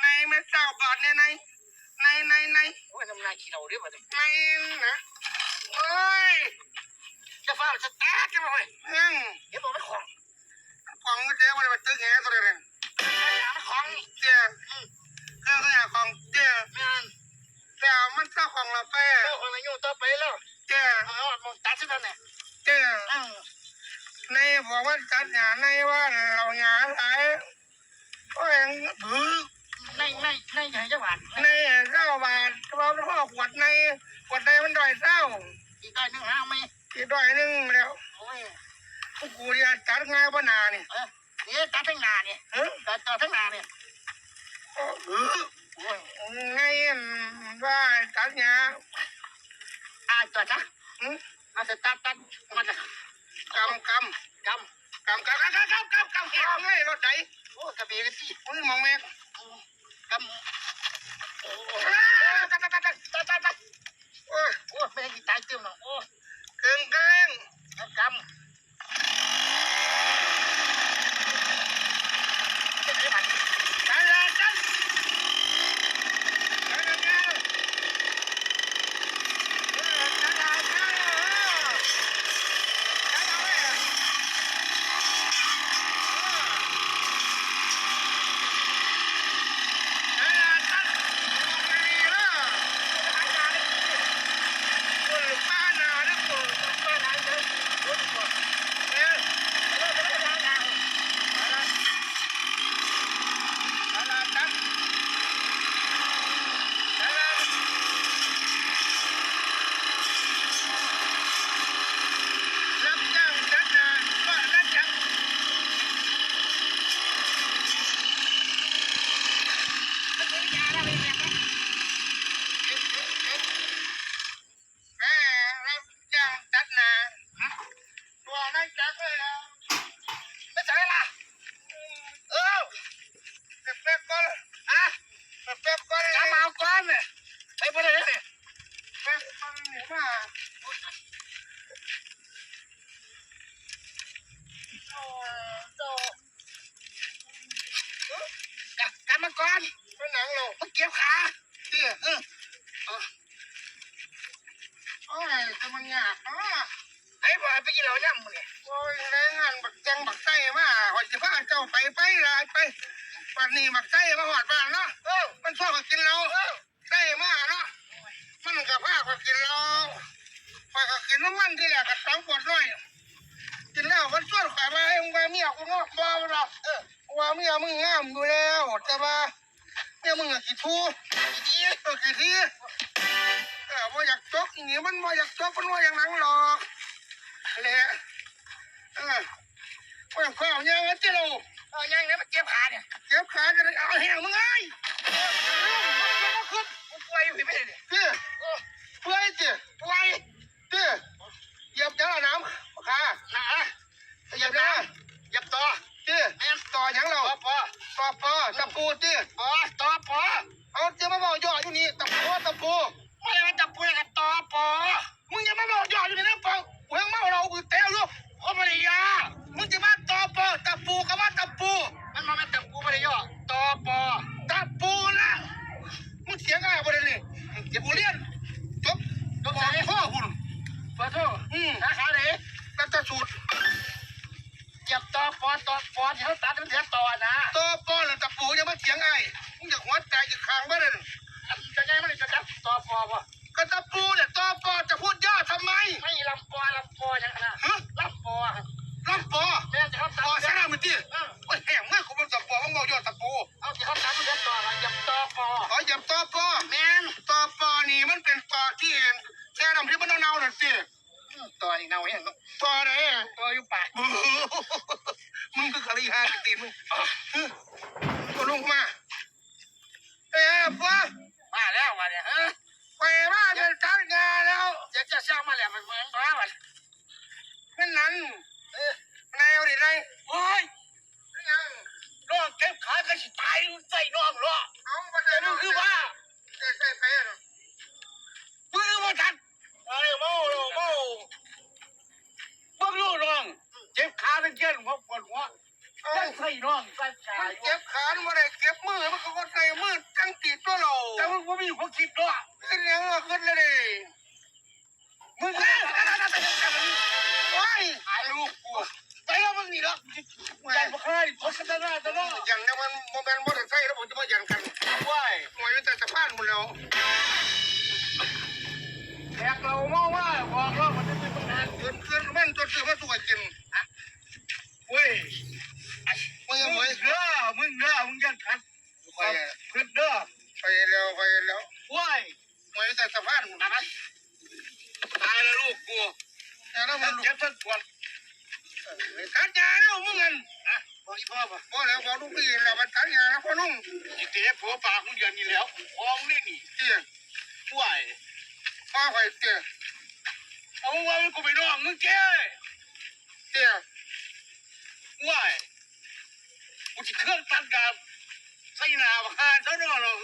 ในแม่เจ้าบาทในในในในในโอ้ยทำนายขี้เราเรียบร้อยในนะโอ้ยจะฟ้าจะแตกกันมาเว้ยยังเดี๋ยวบอกไม่ของของเจ้าวันมาตึกแห่ตัวเดียวเองไม่ของเจ้าเครื่องขยะของเจ้าไม่อันแต่มันเจ้าของเราไปเจ้าของนายโยต่อไปแล้วเจ้าเอามองตัดซะแล้วเนี่ยเจ้าอืมในบอกว่าจัดหยาในว่าเราหยาหลายโอ้ยบื้อ ในในในใหญ่จังหวัดในเจ้าบาทเราพ่อขวดในขวดในมันดอยเศร้าอีกได้หนึ่งห้าไม่ที่ดอยหนึงแล้วโอ้ยพวกกูเนี่ยจัดง่ายปนานี่เออนี่ตัดทั้งนาเนี่ยเฮ้ยตัดตัดทั้งนาเนี่ยเออโอ้ยไงว่าจัดหยาอ่าจอดนะหึเอาจะตัดตัดมันจะกำกกำกำกำกำกำกำกำกำกำเฮ้ยรถไหนำโอ้กระเบียกันสิมึงมองแม่ กำโอ้ ตัดตัดตัดตัดตัดตัดตัดโอ้ย โอ้ไม่ได้กินตายเติมหรอกโอ้ เกินเกิน กำจะได้บัตร จัดจัดจัดจัดจัดจัดเออจัดจัดจัดเออจัดเอาไว้อะเออจัดจัดเอาไว้เออคนป้าหนาหรือเปล่าป้าหนาเด้อคนบ่เออจัดจัดจัดจัดจัด รับจ้างจัดนาว่ารับจ้างแม่รับจ้างจัดนาตัวนั้นจัดเลยแล้ว ไม่ใช่ละเออ เป๊ะๆก่อน อะ เป๊ะๆก่อน กำเอาก้อนเนี่ยไปบ่ได้เลย เป๊ะๆก่อนหมูมาโอ้โต กำมาก้อน เป็นหนัง เรามันเกี่ยวขาเตี้ยเออโอ้ยจะมันยากเนาะไอ้บ่ไปกินเหล้าย่ำมึงเนี่ยโอ้ยแรงงานบักจังบักไส้มาหอยสิพาเจ้าไปไปละไปวันนี้บักไส้มาหอดบ้านเนาะเออมันชอบมากินเราไส้มาเนาะมันกับผ้าก็กินเราไปก็กินน้ำมันที่แหละกับสองขวดน้อยกินแล้วมันชวนข่อยมาให้มึงมาเมียกูงอกบ่มันหรอกเออว่าเมียมึงงามอยู่แล้วแต่ว่า เมียมึงอะกี่ทูกี่ทีเออกี่ทีเออว่าอยากจกอย่างงี้มันว่าอยากจกมันว่าอย่างนั้นหรอกแหละเออว่าอยากข้าวยังงั้นจิเราเออยังไงมันเจ็บขาเนี่ยเจ็บขาจะเอาแห้งมึงไง ต่อปอตะปูเจ้ปอต่อปอเอาเจ้ามาบอกย่ออยู่นี่ตะปูตะปู มาเถียงไอ้มึงจะหัวใจจะคางบ่ได้จะไงมันจะจับต่อปอปะก็ตะปูเนี่ยต่อปอจะพูดย่อทำไม ไม่ลำปอลำปอยังขนาดฮะ ลำปอลำปอแม่จะเขาปอตัดใช่ไหมมึงตีโอ้ยแห้งมากกูเป็นตะปอมึงบอกย่อตะปูเอาที่เขาตัดมันเสียต่อจับต่อปอขอหยับต่อปอแม่นต่อปอนี่มันเป็นปอที่แช่น้ำที่มันเน่าๆน่ะสิต่อนี่เนาอย่างปอไหนต่ออยู่ปากมึงคือคารีฮาตีมึงก็ลงมา เอ้ปอมาแล้วมาเนี่ยฮะไปมาเป็นจัดงานแล้วจะจะสร้างมาแล้วมันเหมือนว่ามันนั่นนั้นเออนายเอาดินายโอ้ยยังน้องเก็บขาก็สิตายใส่น้องล้อเอาไปเลแต่ยมึงคือว่าใส่ใส่ไปอะมึงคือว่าทันไอ้โม่โม่มึงรู้น้อง เจ็บขาเป็นเย็นหัวปวดหัวเอาได้ใส่น้องใส่ขาเก็บขามาได้เก็บ มือมันก็ก็ใส่มือตั้งตีตัวเรา แต่มึงว่ามีความคิดเนาะ ขึ้น ยังก็ขึ้นเลยดิมึงก็โอ้ยหาลูกกูไปแล้วมึงนี่เนาะใจบ่เคยพัฒนาตลอดยันเนี่ยมันโมเมนต์มอเตอร์ไซค์แล้วผมจะมายันกันว้ายหน่วยแต่สะพานหมดแล้วแขกเรามองว่าบอกเรามันจะเป็นปัญหาขึ้นขึ้นมันตัวซื้อมาตัวกิน มัท่านนเจ็บท่านปวดตัดยาแล้วมึงเงินอะบอกอีพ่อป่ะพอแล้วพอลูกพี่แล้วมันตัดยาแล้วพ่อนุ่งอีเต๋ผัวปากมึงอย่างนี้แล้วฟองนี่นี่เตี้ยว้ายพ่อไปเตี้ยเอามึงว่ามึงกูไปน้องมึงเจ้เตี้ยว้ายกูจะเครื่องตัดดาบใส่หน้าบักฮานซะหน่อยเนาะ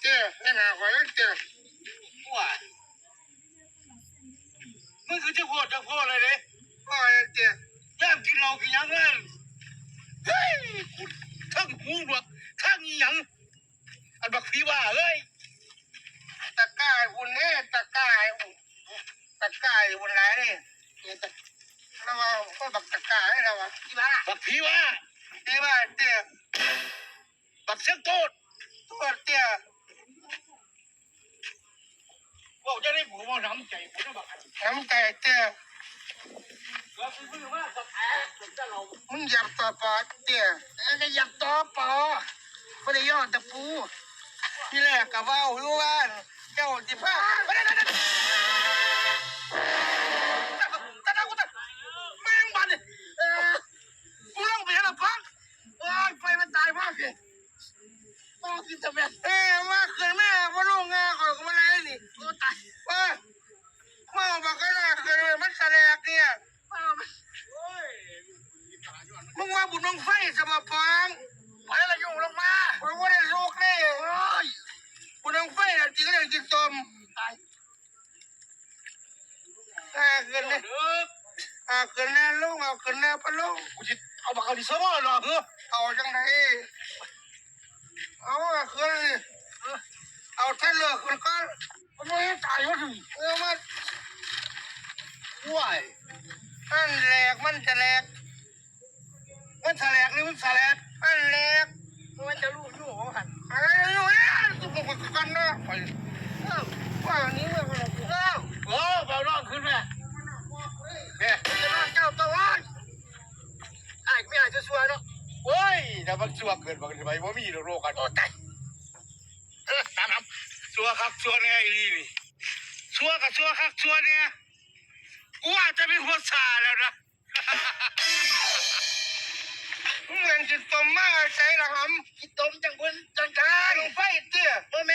เตี้ยนี่นาคอยเตี้ยว้าย มึงคือจะโคตรจะโคตรเลยเด้พ่อเตี้ยแย่กินเรากินยังเงินเฮ้ยกูทั้งหูหนวกทั้งอีหยัง อันบักพี่ว่าเอ้ยตะกายบุญเนี่ยตะกายตะกายบุญไหนนี่เราว่าก็บักตะกายเราว่าที่บ้าบักพี่ว่าที่บ้าเตี้ยบักเสียงโตดตัวเตี้ ยว่าจะได้ผัวมาน้ำใจกูจะบักอันน้ำไก่เตี้ยเราคือมึงว่าสักแอะจะเรามึงหยับต่อปอเตี้ยจะหยับต่อปอไม่ได้ยอดตะปูที่แรกกับว่าอยู่ว่าเจ้าที่ผ้าไม่ได้ตะตะกูตะแม่งบันเออกูลงไปหาพักโอ้ยไฟมันตายมากเลยต้องกินทำไมเอ้มาขึ้นแม่พ่อลุงงาขอยก็มาไล่นี่โอ้ตายว่ามาบอกกันนะขึ้นเลยมันแสลกเนี่ย โอ้ย มึงว่าบุญบังไฟสมปัง ไปละยุ่งลงมา มึงว่าได้ลูกเลยโอ้ยบุญบังไฟน่ะจริงก็ได้กินต้ม ตาย อ่าขึ้นเลยเด้ออ่าขึ้นแน่ลุงเอาขึ้นแน่ปะลุงกูจะเอาบักเอาดิสมอหรอเฮ้อเอาจังไหนเอาอะขึ้นเลยเอาท่านเลิกขึ้นก่อนมันไม่ตายวะถึงเออมาว้ายอันแหลกมันจะแหลกมันแถลกหรือมันแถลกอันแหลกมันจะรู้อยู่ของหันอะไรอยู่เนี่ยตุ๊กตุ๊กกันนะ อ้ยแต่มันชัวเกินบางทีไปว่ามีโรคกันโอ้ตายเออตามน้ำชัวครับชัวเนี่ยไอ้นี่นี่ชัวกับชัวครับชัวเนี่ยกูอาจจะเป็นหัวซาแล้วนะเหมือนจิตตมมากใช่หรอครับกินต้มจังบนจังการลงไฟเตี้ยโมแม